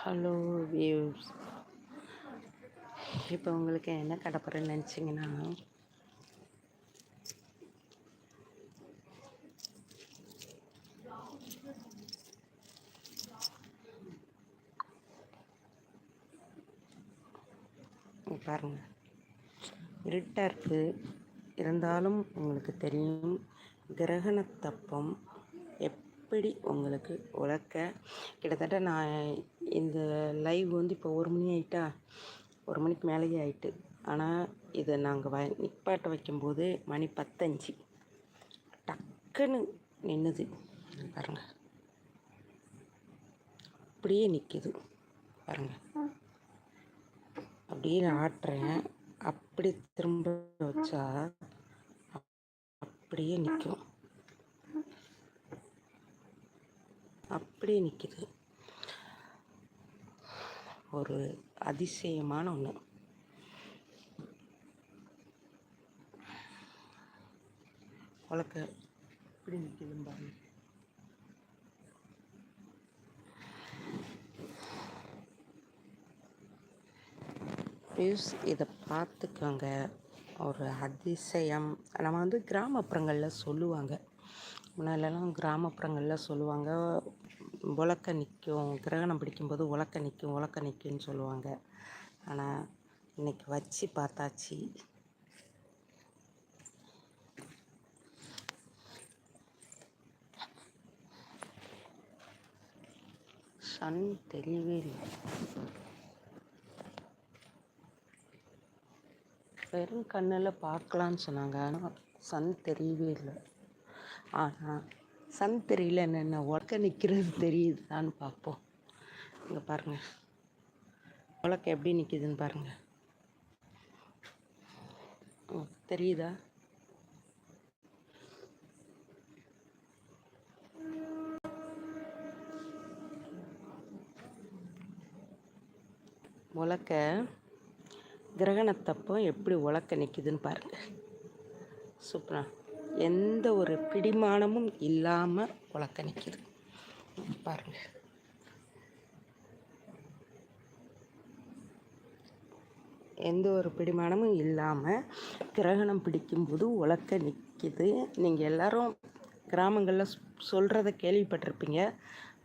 Hello views இப்போ உங்களுக்கு என்ன கடப்புறேன்னு நினச்சிங்கன்னா பாருங்கள் இருட்டாக இருக்குது இருந்தாலும் உங்களுக்கு தெரியும் கிரகணத்தப்பம் எப்படி உங்களுக்கு உழக்க கிட்டத்தட்ட நான் இந்த லைவ் வந்து இப்போ ஒரு மணி ஆயிட்டா? ஒரு மணிக்கு மேலேயே ஆகிட்டு ஆனால் இதை நாங்கள் வ நிப்பாட்ட வைக்கும்போது மணி பத்தஞ்சு. டக்குன்னு நின்றுது பாருங்கள் அப்படியே நிற்கிது பாருங்கள் அப்படியே நான் ஆட்டுறேன். அப்படி திரும்ப வச்சா அப்படியே நிற்கும் அப்படியே நிற்கிது ஒரு அதிசயமான ஒன்று உலக்க இப்படி நிற்கிதுன்னு பாருங்கள் ப்ளீஸ் இதை பார்த்துக்கோங்க. ஒரு அதிசயம். நம்ம வந்து கிராமப்புறங்களில் சொல்லுவாங்க. முன்னாடிலலாம் கிராமப்புறங்களில் சொல்லுவாங்க. உலக்க நிற்கும் கிரகணம் பிடிக்கும்போது உலக்க நிற்கும் உலக்க நிற்கும்னு சொல்லுவாங்க. ஆனால் இன்னைக்கு வச்சு பார்த்தாச்சு. சன் தெரியவே இல்லை. வெறும் கண்ணில் பார்க்கலான்னு சொன்னாங்க. ஆனால் சன் தெரியவே இல்லை. ஆனால் சன் தெரியல என்னென்ன உலக்க நிற்கிறது தெரியுதுதான்னு பார்ப்போம். இங்கே பாருங்கள் உலக்க எப்படி நிற்கிதுன்னு பாருங்கள் தெரியுதா? உலக்க கிரகணத்தப்போ எப்படி உலக்க நிற்கிதுன்னு பாருங்கள் சூப்பரா. எந்த ஒரு பிடிமானமும் இல்லாமல் உலக்க நிற்கிது பாருங்கள் எந்த ஒரு பிடிமானமும் இல்லாமல் கிரகணம் பிடிக்கும்போது உலக்க நிற்கிது நீங்கள் எல்லாரும் கிராமங்களில் சொல்கிறத கேள்விப்பட்டிருப்பீங்க.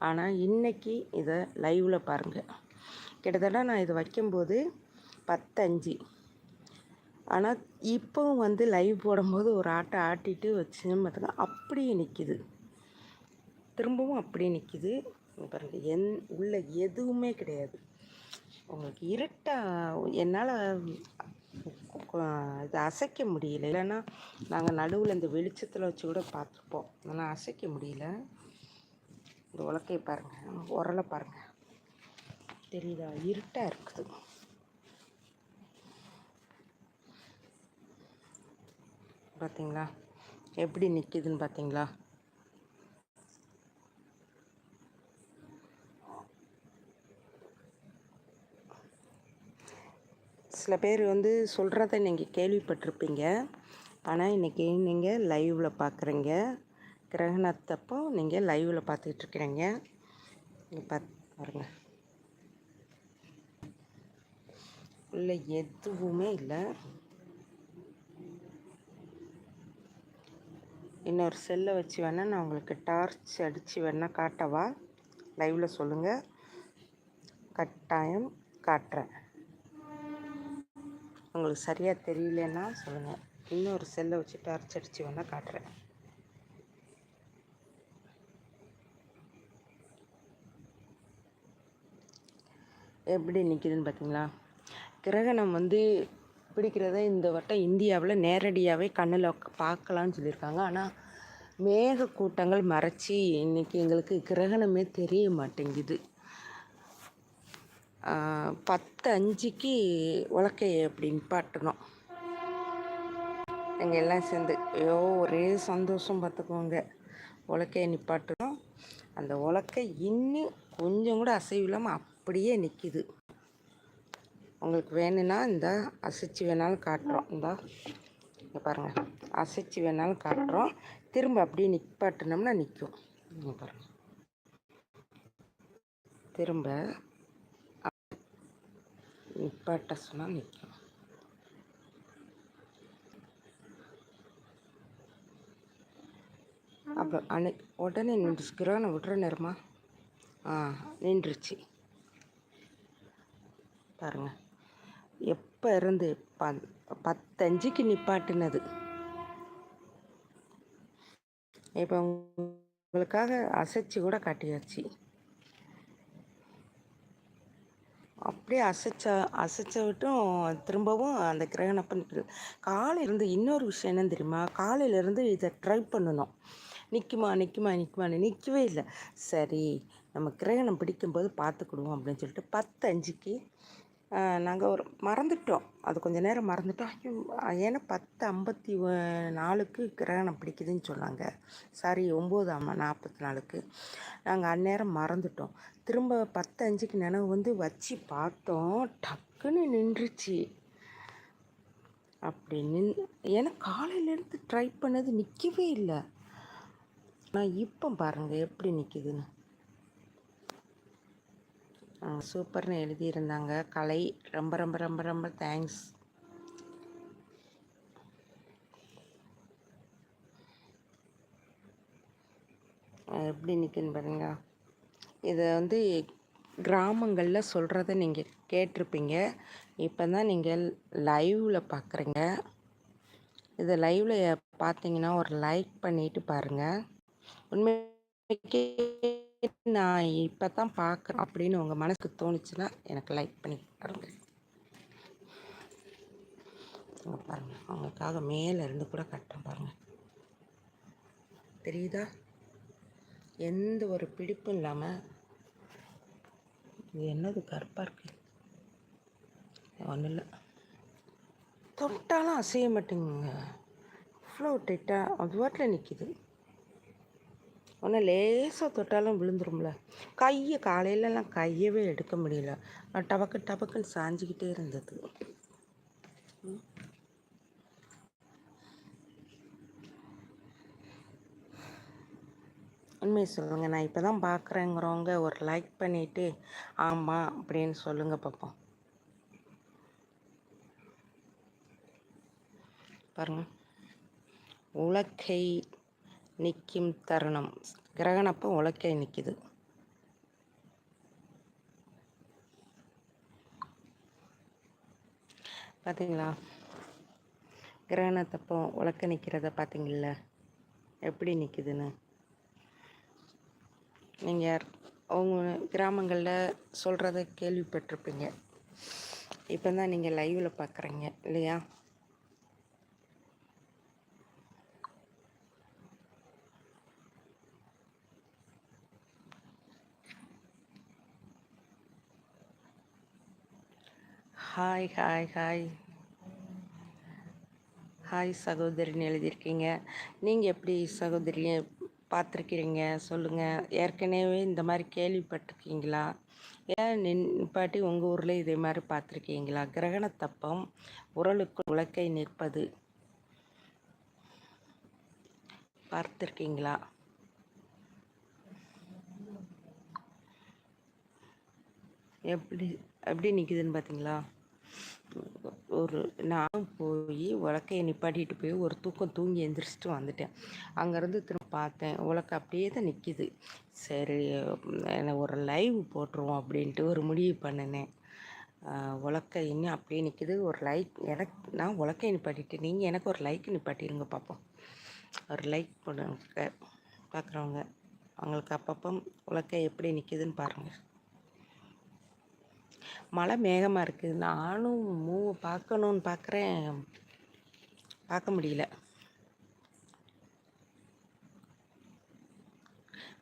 ஆனால் இன்றைக்கி இதை லைவில் பாருங்கள் கிட்டத்தட்ட நான் இதை வைக்கும்போது பத்தஞ்சு. ஆனால் இப்போவும் வந்து லைவ் போடும்போது ஒரு ஆட்டை ஆட்டிட்டு வச்சுன்னு பார்த்துங்க அப்படியே நிற்கிது திரும்பவும் அப்படியே நிற்கிது பாருங்கள் என் உள்ள எதுவுமே கிடையாது. உங்களுக்கு இருட்டாக என்னால் இது அசைக்க முடியல. இல்லைன்னா நாங்கள் நடுவில் இந்த வெளிச்சத்தில் வச்சு கூட பார்த்துருப்போம். ஆனால் அசைக்க முடியல. இந்த உலக்கையை பாருங்கள் உரலை பாருங்கள் தெரியுதா? இருட்டாக இருக்குது. பார்த்தீங்களா எப்படி நிற்கிதுன்னு பார்த்தீங்களா சில பேர் வந்து சொல்கிறத நீங்கள் கேள்விப்பட்டிருப்பீங்க. ஆனால் இன்றைக்கி நீங்கள் லைவில் பார்க்குறீங்க கிரகணத்தப்போ நீங்கள் லைவில் நீங்கள் பார்த்து பாருங்கள் உள்ள எதுவுமே இல்லை. இன்னொரு செல்லை வச்சு வேணால் நான் உங்களுக்கு டார்ச் அடித்து வேணால் காட்டவா? லைவில் சொல்லுங்கள் கட்டாயம் காட்டுறேன். உங்களுக்கு சரியாக தெரியலன்னா சொல்லுங்கள் இன்னொரு செல்லை வச்சு டார்ச் அடித்து வேணால் காட்டுறேன். எப்படி நிற்கிதுன்னு பார்த்தீங்களா கிரகணம் வந்து பிடிக்கிறத இந்த வட்டம் இந்தியாவில் நேரடியாகவே கண்ணில் பார்க்கலான்னு சொல்லியிருக்காங்க. ஆனால் மேக கூட்டங்கள் மறைச்சி இன்றைக்கி எங்களுக்கு கிரகணமே தெரிய மாட்டேங்குது. பத்து அஞ்சுக்கு உலக்கையை அப்படி நிப்பாட்டணும். எங்கள் எல்லாம் சேர்ந்து ஐயோ ஒரே சந்தோஷம் பார்த்துக்கோங்க. உலக்கையை நிப்பாட்டணும். அந்த உலக்கை இன்னும் கொஞ்சம் கூட அசைவு இல்லாமல் அப்படியே நிற்கிது உங்களுக்கு வேணும்னா இந்த அசைச்சு வேணாலும் காட்டுறோம். இந்த இங்கே பாருங்கள் அசைச்சு வேணாலும் காட்டுறோம். திரும்ப அப்படியே நிற்பாட்டினோம்னா நிற்கும் இங்கே பாருங்கள் திரும்ப நிப்பாட்ட சொன்னால் நிற்கும் அப்புறம் அணு உடனே நின்றுச்சுக்கிறோம் நான் விட்ற நேரமா? ஆ நின்றுச்சு. பாருங்கள் எப்போ இருந்து ப பத்தஞ்சுக்கு நிப்பாட்டினது. இப்போ உங்களுக்காக அசைச்சு கூட காட்டியாச்சு. அப்படியே அசைச்ச அசைச்ச விட்டும் திரும்பவும் அந்த கிரகணப்ப நிற்குது காலையிலேருந்து இன்னொரு விஷயம் என்னன்னு தெரியுமா? காலையிலேருந்து இதை ட்ரை பண்ணணும். நிற்குமா நிற்குமா நிற்குமான்னு நிற்கவே இல்லை. சரி நம்ம கிரகணம் பிடிக்கும்போது பார்த்துக்கிடுவோம் அப்படின்னு சொல்லிட்டு பத்து அஞ்சுக்கு நாங்கள் ஒரு மறந்துட்டோம். அது கொஞ்சம் நேரம் மறந்துட்டோம். ஏன்னா பத்து ஐம்பத்தி நாலுக்கு கிரகணம் பிடிக்குதுன்னு சொன்னாங்க. சாரி ஒம்பது ஆமாம் நாற்பத்தி நாலுக்கு. நாங்கள் அந்நேரம் மறந்துட்டோம். திரும்ப பத்து அஞ்சுக்கு நினைவு வந்து வச்சு பார்த்தோம். டக்குன்னு நின்றுச்சு. அப்படி நின் ஏன்னா காலையிலேருந்து ட்ரை பண்ணது நிற்கவே இல்லை. நான் இப்போ பாருங்கள் எப்படி நிற்கிதுன்னு சூப்பர்னு எழுதியிருந்தாங்க. கலை ரொம்ப ரொம்ப ரொம்ப ரொம்ப தேங்க்ஸ் எப்படி நிற்குன்னு பாருங்க. இதை வந்து கிராமங்களில் சொல்கிறத நீங்கள் கேட்டிருப்பீங்க. இப்போ தான் நீங்கள் லைவில் பார்க்குறீங்க இதை லைவில் பார்த்தீங்கன்னா ஒரு லைக் பண்ணிவிட்டு பாருங்கள் உண்மைக்கே நான் இப்போ தான் பார்க்குறேன் அப்படின்னு உங்கள் மனசுக்கு தோணுச்சுன்னா எனக்கு லைக் பண்ணி பாருங்க. பாருங்கள் அவங்களுக்காக மேலே இருந்து கூட கட்டுறேன் பாருங்கள் தெரியுதா? எந்த ஒரு பிடிப்பும் இல்லாமல் இது என்னது கருப்பாக இருக்கு? ஒன்றும் இல்லை தொட்டாலும் அசைய மாட்டேங்குங்க இவ்வளோ டைட்டாக அது வாட்டில் நிற்கிது ஒன்றும் லேசாக தொட்டாலும் விழுந்துரும்ல. கையை காலையிலலாம் கையவே எடுக்க முடியல. டபக்கு டபக்குன்னு சாஞ்சிக்கிட்டே இருந்தது. உண்மையை சொல்லுங்கள் நான் இப்போ தான் பார்க்குறேங்கிறவங்க ஒரு லைக் பண்ணிவிட்டு ஆமாம் அப்படின்னு சொல்லுங்கள் பார்ப்போம் பாருங்கள் உலக்கை நிற்கும் தருணம். கிரகணப்போ உலக்கை நிற்கிது பார்த்தீங்களா கிரகணத்தப்போ உலக்க நிற்கிறத பார்த்தீங்கள எப்படி நிற்கிதுன்னு நீங்கள் அவங்க கிராமங்களில் சொல்கிறத கேள்விப்பட்டிருப்பீங்க. இப்போ தான் நீங்கள் லைவில் பார்க்குறீங்க இல்லையா? ஹாய் ஹாய் ஹாய் ஹாய் சகோதரின்னு எழுதியிருக்கீங்க. நீங்கள் எப்படி சகோதரியை பார்த்துருக்கிறீங்க? சொல்லுங்கள் ஏற்கனவே இந்த மாதிரி கேள்விப்பட்டிருக்கீங்களா? ஏன் நின்பாட்டி உங்கள் ஊரில் இதே மாதிரி பார்த்துருக்கீங்களா? கிரகணத்தப்பம் உரலுக்கு உலக்கை நிற்பது பார்த்துருக்கீங்களா? எப்படி எப்படி நிற்கிதுன்னு பார்த்தீங்களா? ஒரு நான் போய் உலக்கையை நிப்பாட்டிட்டு போய் ஒரு தூக்கம் தூங்கி எந்திரிச்சிட்டு வந்துட்டேன். அங்கேருந்து திரும்ப பார்த்தேன் உலக்க அப்படியே தான் நிற்கிது சரி ஒரு லைவ் போட்டுருவோம் அப்படின்ட்டு ஒரு முடிவு பண்ணினேன். உலக்கை இன்னும் அப்படியே நிற்கிது ஒரு லைக் எனக்கு நான் உலக்கையை நிப்பாட்டிட்டு நீங்கள் எனக்கு ஒரு லைக் நிப்பாட்டிடுங்க பார்ப்போம் ஒரு லைக் பண்ணுங்க பார்க்குறவங்க. அவங்களுக்கு அப்பப்போ உலக்கை எப்படி நிற்கிதுன்னு பாருங்கள் மழை மேகமாக இருக்குது நானும் மூவை பார்க்கணுன்னு பார்க்குறேன். பார்க்க முடியல.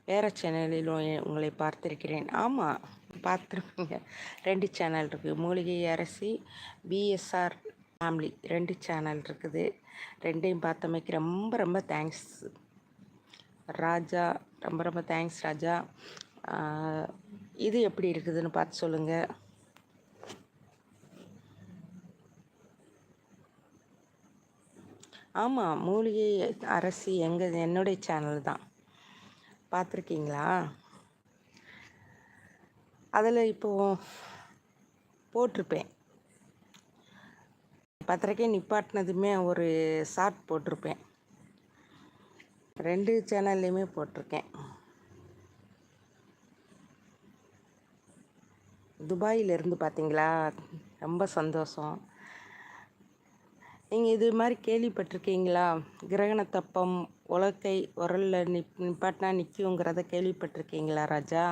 வேறு சேனலிலும் உங்களை பார்த்திருக்கிறேன். ஆமாம் பார்த்துருப்பீங்க. ரெண்டு சேனல் இருக்குது மூலிகை அரசி பிஎஸ்ஆர் ஃபேமிலி ரெண்டு சேனல் இருக்குது. ரெண்டையும் பார்த்தமைக்கு ரொம்ப ரொம்ப தேங்க்ஸ் ராஜா ரொம்ப ரொம்ப தேங்க்ஸ் ராஜா. இது எப்படி இருக்குதுன்னு பார்த்து சொல்லுங்கள் ஆமாம் மூலிகை அரசி எங்கள் என்னுடைய சேனல் தான். பார்த்துருக்கீங்களா அதில் இப்போது போட்டிருப்பேன். பத்திரிக்கை நிப்பாட்டினதுமே ஒரு ஷார்ட் போட்டிருப்பேன். ரெண்டு சேனல்லையுமே போட்டிருக்கேன். துபாயிலிருந்து பார்த்தீங்களா ரொம்ப சந்தோஷம். நீங்கள் இது மாதிரி கேள்விப்பட்டிருக்கீங்களா? கிரகணத்தப்பம் உலக்கை உரலில் நிப் நிப்பாட்டினா நிற்குங்கிறத கேள்விப்பட்டிருக்கீங்களா ராஜா?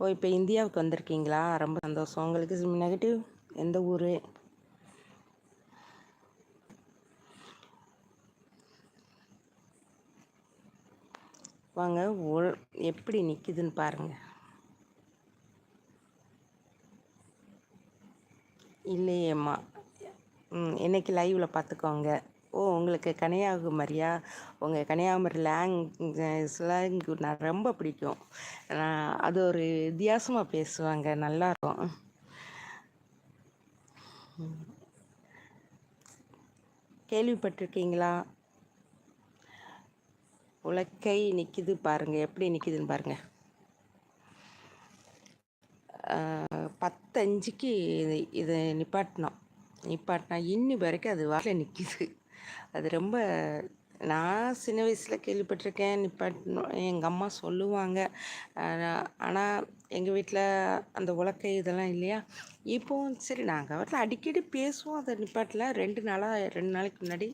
ஓ இப்போ இந்தியாவுக்கு வந்திருக்கீங்களா? ரொம்ப சந்தோஷம். உங்களுக்கு நெகட்டிவ் எந்த ஊர்? வாங்க உள் எப்படி நிற்கிதுன்னு பாருங்கள் இல்லையேம்மா. ம் இன்னைக்கு லைவில் பார்த்துக்கோங்க ஓ உங்களுக்கு கனியாகுமரியா உங்கள் கன்னியாகுமரி லேங் ஸ்லாங் நான் ரொம்ப பிடிக்கும். நான் அது ஒரு வித்தியாசமாக பேசுவாங்க நல்லாயிருக்கும் கேள்விப்பட்டிருக்கீங்களா? உலக்கை நிற்கிது பாருங்கள் எப்படி நிற்கிதுன்னு பாருங்கள் பத்தஞ்சுக்கு இது இதை நிப்பாட்டினோம். நிப்பாட்டினா இன்னி வரைக்கும் அது வாரில் நிற்கிது அது ரொம்ப நான் சின்ன வயசில் கேள்விப்பட்டிருக்கேன் நிப்பாட்டணும் எங்கள் அம்மா சொல்லுவாங்க. ஆனால் எங்கள் வீட்டில் அந்த உலக்கை இதெல்லாம் இல்லையா? இப்போவும் சரி நாங்கள் வரல அடிக்கடி பேசுவோம் அதை நிப்பாட்டில். ரெண்டு நாளாக ரெண்டு நாளைக்கு முன்னாடி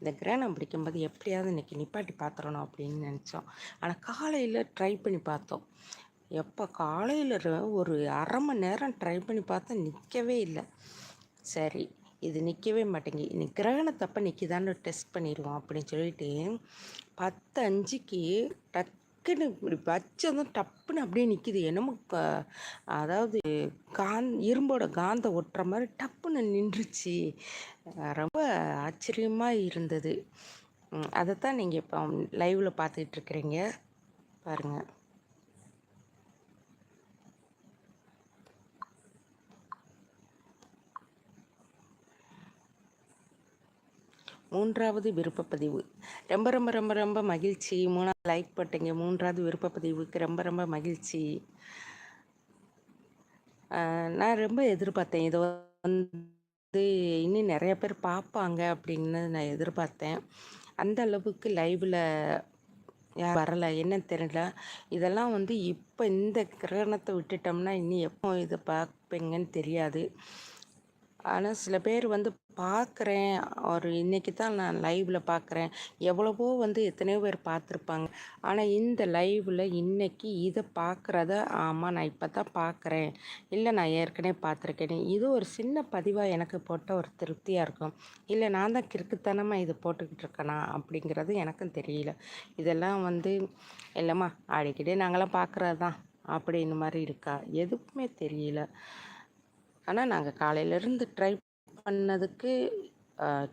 இந்த கிரகணம் பிடிக்கும்போது எப்படியாவது இன்றைக்கி நிப்பாட்டி பார்த்துடணும் அப்படின்னு நினச்சோம். ஆனால் காலையில் ட்ரை பண்ணி பார்த்தோம். எப்போ காலையில் ஒரு அரை மணி நேரம் ட்ரை பண்ணி பார்த்தா நிற்கவே இல்லை. சரி இது நிற்கவே மாட்டேங்கி இன்னைக்கு கிரகணத்தப்ப நிற்கிதான்னு டெஸ்ட் பண்ணிடுவோம் அப்படின்னு சொல்லிட்டு பத்து அஞ்சுக்கு டக்குன்னு இப்படி வச்சதும் டப்புன்னு அப்படியே நிற்கிது என்னமோ அதாவது காந் இரும்போட காந்த ஒட்டுற மாதிரி டப்புன்னு நின்றுச்சு. ரொம்ப ஆச்சரியமாக இருந்தது. அதைத்தான் நீங்கள் இப்போ லைவில் பார்த்துக்கிட்டு இருக்கிறீங்க. பாருங்கள் மூன்றாவது விருப்பப்பதிவு. ரொம்ப ரொம்ப ரொம்ப ரொம்ப மகிழ்ச்சி. மூணாவது லைக் போட்டீங்க. மூன்றாவது விருப்பப்பதிவுக்கு ரொம்ப ரொம்ப மகிழ்ச்சி. நான் ரொம்ப எதிர்பார்த்தேன். இதை வந்து இன்னும் நிறைய பேர் பார்ப்பாங்க அப்படின்னு நான் எதிர்பார்த்தேன். அந்த அளவுக்கு லைவில் வரலை என்னன்னு தெரியல. இதெல்லாம் வந்து இப்போ இந்த கிரகணத்தை விட்டுட்டோம்னா இனி எப்போ இதை பார்ப்பீங்கன்னு தெரியாது. ஆனால் சில பேர் வந்து பார்க்குறேன் ஒரு இன்றைக்கி தான் நான் லைவில் பார்க்குறேன் எவ்வளவோ வந்து எத்தனையோ பேர் பார்த்துருப்பாங்க ஆனால் இந்த லைவில் இன்றைக்கி இதை பார்க்குறத ஆமாம் நான் இப்போ தான் பார்க்குறேன் இல்லை நான் ஏற்கனவே பார்த்துருக்கேனே இது ஒரு சின்ன பதிவாக எனக்கு போட்ட ஒரு திருப்தியாக இருக்கும். இல்லை நான் தான் கிறுக்குத்தனமாக இது போட்டுக்கிட்டு இருக்கேனா? அப்படிங்கிறது எனக்கும் தெரியல. இதெல்லாம் வந்து இல்லைம்மா அடிக்கடி நாங்களாம் பார்க்குறது தான் அப்படின்னு மாதிரி இருக்கா? எதுக்குமே தெரியல. ஆனால் நாங்கள் காலையிலேருந்து ட்ரை பண்ணதுக்கு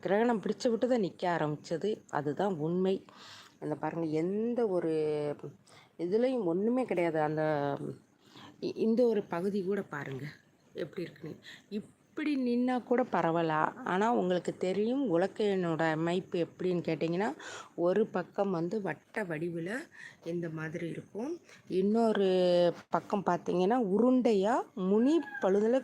கிரகணம் பிடிச்சு விட்டு தான் நிற்க ஆரம்பித்தது அதுதான் உண்மை. அந்த பாருங்கள் எந்த ஒரு இதுலேயும் ஒன்றுமே கிடையாது. அந்த இந்த ஒரு பகுதி கூட பாருங்கள் எப்படி இருக்குன்னு. இப் இப்படி நின்னா கூட பரவாயில்ல. ஆனால் உங்களுக்கு தெரியும் உலக்கையனோட அமைப்பு எப்படின்னு கேட்டிங்கன்னா ஒரு பக்கம் வந்து வட்ட வடிவில் இந்த மாதிரி இருக்கும். இன்னொரு பக்கம் பார்த்தீங்கன்னா உருண்டையாக முனி பழுதில்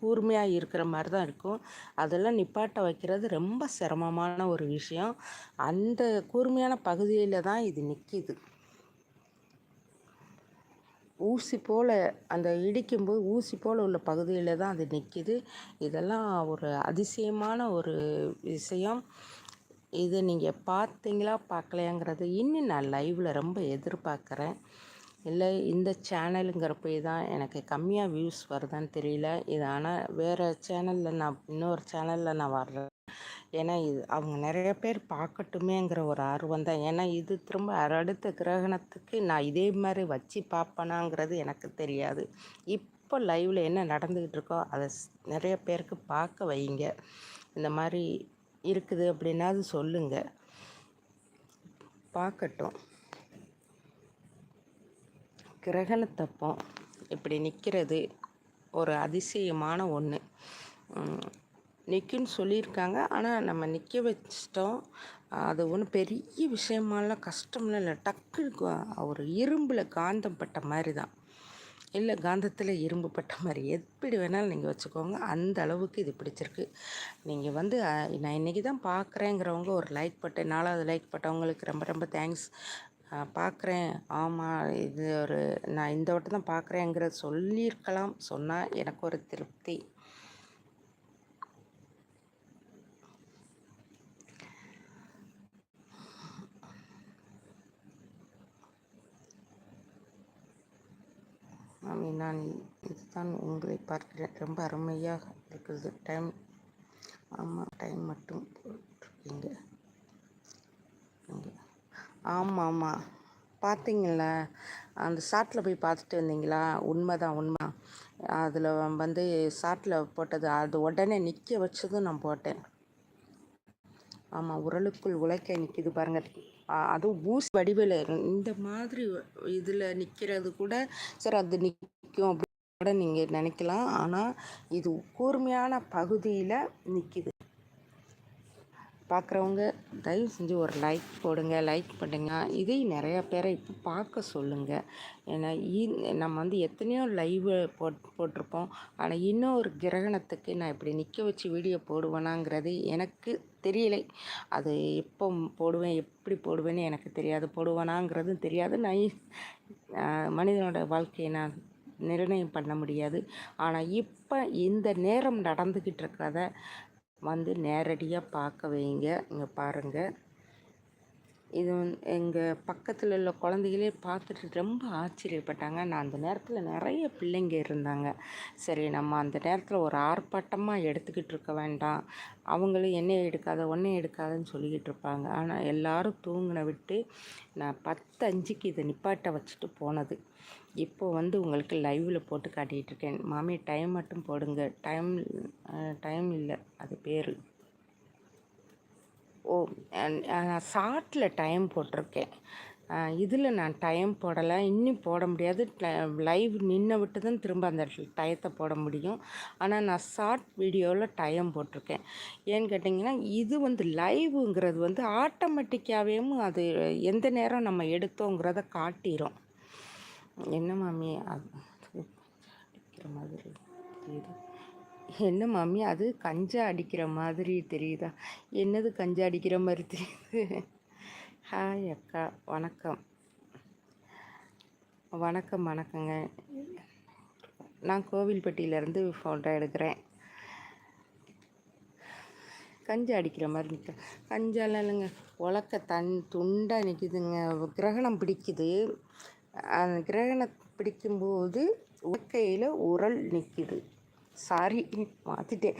கூர்மையாக இருக்கிற மாதிரி தான் இருக்கும். அதெல்லாம் நிப்பாட்ட வைக்கிறது ரொம்ப சிரமமான ஒரு விஷயம். அந்த கூர்மையான பகுதியில் தான் இது நிற்கிது ஊசி போல் அந்த இடிக்கும்போது ஊசி போல் உள்ள பகுதியில் தான் அது நிற்கிது இதெல்லாம் ஒரு அதிசயமான ஒரு விஷயம். இது நீங்கள் பார்த்தீங்களா பார்க்கலையாங்கிறது இன்னும் நான் லைவில் ரொம்ப எதிர்பார்க்குறேன். இல்லை இந்த சேனலுங்கிற போய் தான் எனக்கு கம்மியாக வியூஸ் வருதான்னு தெரியல. இது ஆனால் வேறு சேனலில் நான் இன்னொரு சேனலில் நான் வர்றேன் ஏன்னா இது அவங்க நிறைய பேர் பார்க்கட்டுமேங்கிற ஒரு ஆர்வம் தான். ஏன்னா இது திரும்ப அடுத்த கிரகணத்துக்கு நான் இதே மாதிரி வச்சு பார்ப்பேனாங்கிறது எனக்கு தெரியாது. இப்போ லைவில் என்ன நடந்துக்கிட்டு இருக்கோ அதை நிறைய பேருக்கு பார்க்க வைங்க. இந்த மாதிரி இருக்குது அப்படின்னா அது சொல்லுங்கள் பார்க்கட்டும். கிரகணத்தப்போ இப்படி நிற்கிறது ஒரு அதிசயமான ஒன்று நிற்குன்னு சொல்லியிருக்காங்க. ஆனால் நம்ம நிற்க வச்சிட்டோம். அது ஒன்றும் பெரிய விஷயமாலாம் கஷ்டம்லாம் இல்லை. டக்குனு ஒரு இரும்பில் காந்தம் பட்ட மாதிரி தான் இல்லை காந்தத்தில் இரும்பு பட்ட மாதிரி. எப்படி வேணாலும் நீங்கள் வச்சுக்கோங்க. அந்த அளவுக்கு இது பிடிச்சிருக்கு. நீங்கள் வந்து நான் இன்றைக்கி தான் பார்க்குறேங்கிறவங்க ஒரு லைக் பட்டு நாலாவது லைக் பட்டவங்களுக்கு ரொம்ப ரொம்ப தேங்க்ஸ் பார்க்குறேன் ஆமாம் இது ஒரு நான் இந்த வட்டம் தான் பார்க்குறேங்கிறத சொல்லியிருக்கலாம். சொன்னால் எனக்கு ஒரு திருப்தி. மாமி நான் இதுதான் உங்களை பார்க்கிறேன். ரொம்ப அருமையாக இருக்குது. டைம் ஆமாம் டைம் மட்டும் போட்டிருக்கீங்க. ஆமாம் ஆமாம் பார்த்தீங்களா அந்த ஷார்ட்டில் போய் பார்த்துட்டு வந்தீங்களா? உண்மை தான் உண்மை. அதில் வந்து ஷார்ட்டில் போட்டது அது உடனே நிற்க வச்சதும் நான் போட்டேன். ஆமாம் உரலுக்குள் உழைக்க நிற்கிது பாருங்கள் அதுவும் பூஸ் வடிவில் இந்த மாதிரி இதில் நிற்கிறது கூட சரி அது நிற்கும் அப்படின்னு கூட நீங்கள் நினைக்கலாம். ஆனால் இது கூர்மையான பகுதியில் நிற்கிது பார்க்குறவங்க தயவு செஞ்சு ஒரு லைக் போடுங்க லைக் பண்ணுங்க. இதை நிறையா பேரை இப்போ பார்க்க சொல்லுங்கள் ஏன்னா நம்ம வந்து எத்தனையோ லைவ் போட் போட்டிருப்போம். ஆனால் இன்னும் ஒரு கிரகணத்துக்கு நான் இப்படி நிற்க வச்சு வீடியோ போடுவேனாங்கிறது எனக்கு தெரியலை. அது எப்போ போடுவேன் எப்படி போடுவேன்னு எனக்கு தெரியாது. போடுவேனாங்கிறதும் தெரியாது. நான் மனிதனோட வாழ்க்கையை நான் நிர்ணயம் பண்ண முடியாது. ஆனால் இப்போ இந்த நேரம் நடந்துக்கிட்டு இருக்கிறத வந்து நேரடியாக பார்க்க வைங்க. இங்கே பாருங்கள் இது வந்து எங்கள் பக்கத்தில் உள்ள குழந்தைகளே பார்த்துட்டு ரொம்ப ஆச்சரியப்பட்டாங்க. நான் அந்த நேரத்தில் நிறைய பிள்ளைங்க இருந்தாங்க. சரி நம்ம அந்த நேரத்தில் ஒரு ஆர்ப்பாட்டமாக எடுத்துக்கிட்டு இருக்க வேண்டாம். அவங்களும் என்ன எடுக்காத ஒன்றே எடுக்காதன்னு சொல்லிக்கிட்டு இருப்பாங்க. ஆனால் எல்லோரும் தூங்கின விட்டு நான் பத்து அஞ்சுக்கு இதை நிப்பாட்ட வச்சுட்டு போனது. இப்போ வந்து உங்களுக்கு லைவில் போட்டு காட்டிகிட்ருக்கேன் மாமி டைம் மட்டும் போடுங்க. டைம் டைம் இல்லை. அது பேர். ஓ நான் ஷார்ட்டில் டைம் போட்டிருக்கேன். இதில் நான் டைம் போடலை. இன்னும் போட முடியாது. லைவ் நின்று விட்டு தான் திரும்ப அந்த டயத்தை போட முடியும். ஆனால் நான் ஷார்ட் வீடியோவில் டைம் போட்டிருக்கேன். ஏன்னு கேட்டிங்கன்னா இது வந்து லைவுங்கிறது வந்து ஆட்டோமேட்டிக்காகவே அது எந்த நேரம் நம்ம எடுத்தோங்கிறத காட்டிடும் என்ன மாமி? அது மாதிரி இது என்ன மாமி அது கஞ்சா அடிக்கிற மாதிரி தெரியுதா? என்னது கஞ்சா அடிக்கிற மாதிரி தெரியுது? ஹாய் அக்கா வணக்கம். வணக்கம் வணக்கங்க. நான் கோவில்பட்டியிலேருந்து ஃபோட்டோ எடுக்கிறேன். கஞ்சா அடிக்கிற மாதிரி நிற்க கஞ்சாலாம் இல்லைங்க. உலக்க தன் துண்டாக நிற்கிதுங்க கிரகணம் பிடிக்குது. அந்த கிரகணம் பிடிக்கும்போது உலக்கையில் உரல் நிற்கிது சாரி மாற்றிட்டேன்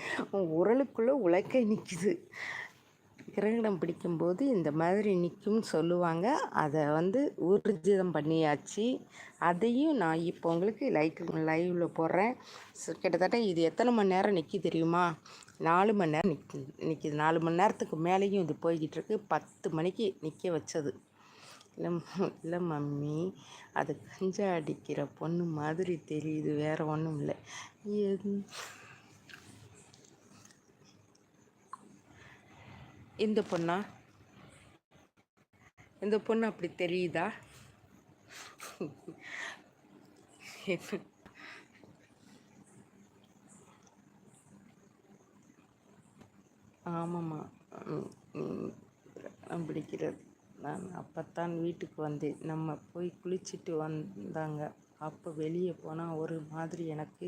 உரலுக்குள்ளே உழைக்க நிற்கிது கிரகணம் பிடிக்கும்போது இந்த மாதிரி நிற்கும்னு சொல்லுவாங்க. அதை வந்து ஊர்ஜிதம் பண்ணியாச்சு. அதையும் நான் இப்போ உங்களுக்கு லைக் லைவில் போடுறேன். கிட்டத்தட்ட இது எத்தனை மணி நேரம் நிற்கி தெரியுமா? நாலு மணி நேரம் நிற்கி நிற்கிது நாலு மணி நேரத்துக்கு மேலேயும் இது போய்கிட்டு இருக்கு. பத்து மணிக்கு நிற்க வச்சது. இல்லை இல்லை மம்மி அது கஞ்சா அடிக்கிற பொண்ணு மாதிரி தெரியுது வேறு ஒன்றும் இல்லை. எது இந்த பொண்ணா? இந்த பொண்ணு அப்படி தெரியுதா? ஆமாம்மா. பிடிக்கிறது. நான் அப்போத்தான் வீட்டுக்கு வந்தேன். நம்ம போய் குளிச்சுட்டு வந்தாங்க. அப்போ வெளியே போனால் ஒரு மாதிரி எனக்கு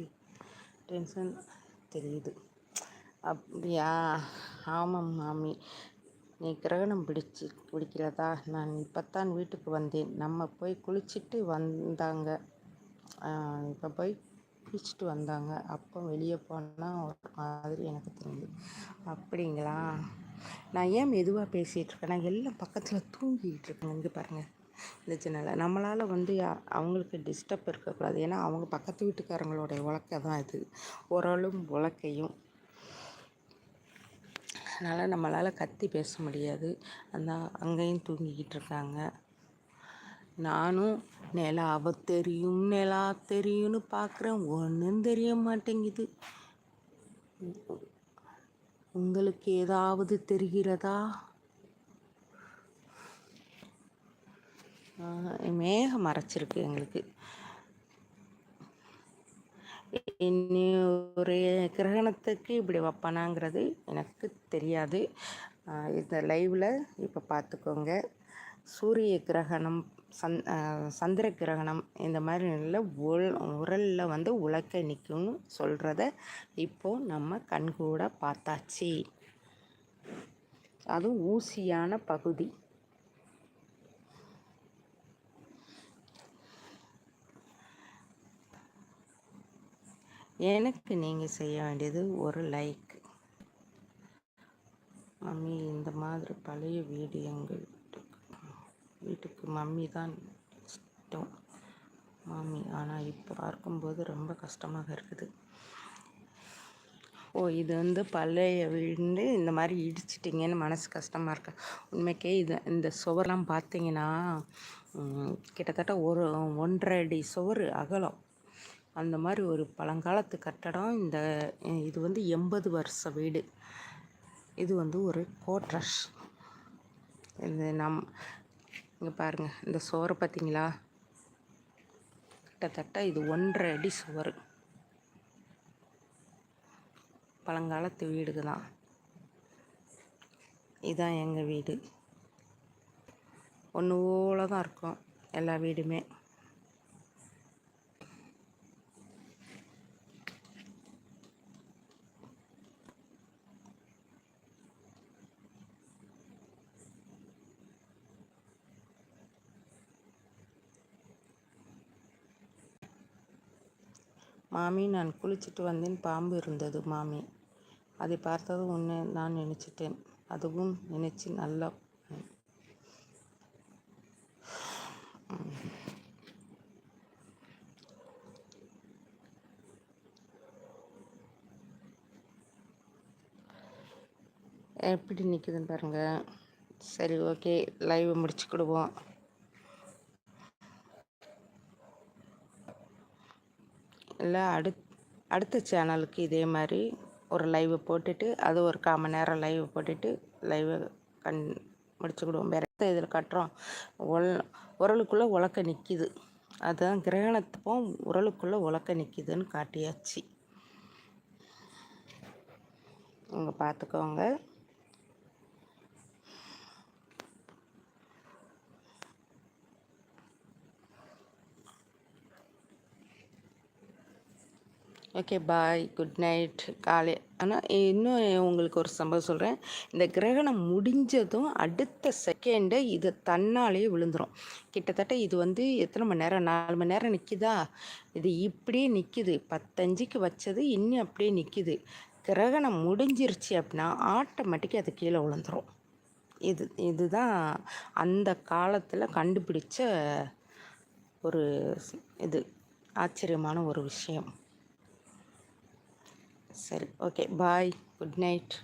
டென்ஷன் தெரியுது. அப்படியா? ஆமாம் மாமி. நீ கிரகணம் பிடிச்சி பிடிக்கிறதா நான் இப்போத்தான் வீட்டுக்கு வந்தேன். நம்ம போய் குளிச்சுட்டு வந்தாங்க. இப்போ போய் குளிச்சுட்டு வந்தாங்க. அப்போ வெளியே போனால் ஒரு மாதிரி எனக்கு தெரியுது. அப்படிங்களா? நான் ஏன் மெதுவாக பேசிகிட்ருக்கேன் நான் எல்லாம் பக்கத்தில் தூங்கிக்கிட்டு இருக்கேன். இங்கே பாருங்கள் இந்த ஜன்னலில் நம்மளால் வந்து அவங்களுக்கு டிஸ்டர்ப் இருக்கக்கூடாது ஏன்னா அவங்க பக்கத்து வீட்டுக்காரங்களுடைய உழக்கை தான் இது. ஓரளவு உழக்கையும் அதனால் நம்மளால் கத்தி பேச முடியாது. அந்த அங்கேயும் தூங்கிக்கிட்டு இருக்காங்க. நானும் நிலாவை தெரியும் நிலா தெரியும்னு பார்க்குறேன் ஒன்றும் தெரிய மாட்டேங்குது. உங்களுக்கு ஏதாவது தெரிகிறதா? மேகம் மறைச்சிருக்கு எங்களுக்கு. இனி ஒரு கிரகணத்துக்கு இப்படி வைப்பானாங்கிறது எனக்கு தெரியாது. இந்த லைவில் இப்போ பார்த்துக்கோங்க சூரிய கிரகணம் சந் சந்திர கிரகணம் இந்த மாதிரி நல்ல உள் உரலில் வந்து உலக்க நிற்கும்னு சொல்கிறத இப்போது நம்ம கண்கூட பார்த்தாச்சு. அதுவும் ஊசியான பகுதி. எனக்கு நீங்கள் செய்ய வேண்டியது ஒரு லைக். மம்மி இந்த மாதிரி பழைய வீடியோங்கள். வீட்டுக்கு மம்மி தான் இஷ்டம் மாமி ஆனால் இப்போ பார்க்கும்போது ரொம்ப கஷ்டமாக இருக்குது. ஓ இது வந்து பழைய வீடு இந்த மாதிரி இடிச்சிட்டிங்கன்னு மனசு கஷ்டமாக இருக்கு. உண்மைக்கே இது இந்த சுவரெலாம் பார்த்தீங்கன்னா கிட்டத்தட்ட ஒரு ஒன்றரை அடி சுவர் அகலம். அந்த மாதிரி ஒரு பழங்காலத்து கட்டடம் இந்த இது வந்து எண்பது வருஷ வீடு. இது வந்து ஒரு கோட்ரஸ் இது நம் இங்கே பாருங்கள் இந்த சோறு பார்த்தீங்களா கிட்டத்தட்ட இது ஒன்றரை அடி சுவர் பழங்காலத்து வீடுக்கு தான் இதுதான் எங்கள் வீடு. ஒன்று போல தான் இருக்கும் எல்லா வீடுமே. மாமி நான் குளிச்சுட்டு வந்தேன். பாம்பு இருந்தது மாமி. அதை பார்த்தது ஒன்று நான் நினச்சிட்டேன். அதுவும் நினச்சி நல்லா எப்படி நிற்குதுன்னு பாருங்கள் சரி ஓகே. லைவ் முடிச்சுக்கிடுவோம். இல்லை அடுத் அடுத்த சேனலுக்கு இதே மாதிரி ஒரு லைவை போட்டுட்டு அது ஒரு கால் மணி நேரம் லைவ் போட்டுட்டு லைவை கண் முடிச்சுக்கிடுவோம். வேறு இதில் கட்டுறோம்? ஒல் உரலுக்குள்ளே உலக்க நிற்கிது அதுதான் கிரகணத்துக்கும் உரலுக்குள்ளே உலக்க நிற்கிதுன்னு காட்டியாச்சு. நீங்கள் பார்த்துக்கோங்க. ஓகே பாய் குட் நைட் காலை ஆனால் இன்னும் உங்களுக்கு ஒரு சம்பவம் சொல்கிறேன் இந்த கிரகணம் முடிஞ்சதும் அடுத்த செகண்டு இது தன்னாலேயே விழுந்துடும் கிட்டத்தட்ட இது வந்து எத்தனை மணி நேரம்? நாலு மணி நேரம் நிற்கிதா இது இப்படியே நிற்கிது பத்தஞ்சுக்கு வச்சது இன்னும் அப்படியே நிற்கிது கிரகணம் முடிஞ்சிருச்சு அப்படின்னா ஆட்டோமேட்டிக்காக அது கீழே விழுந்துடும் இது இதுதான் அந்த காலத்தில் கண்டுபிடிச்ச ஒரு இது. ஆச்சரியமான ஒரு விஷயம். சரி ஓகே பாய் குட் நைட்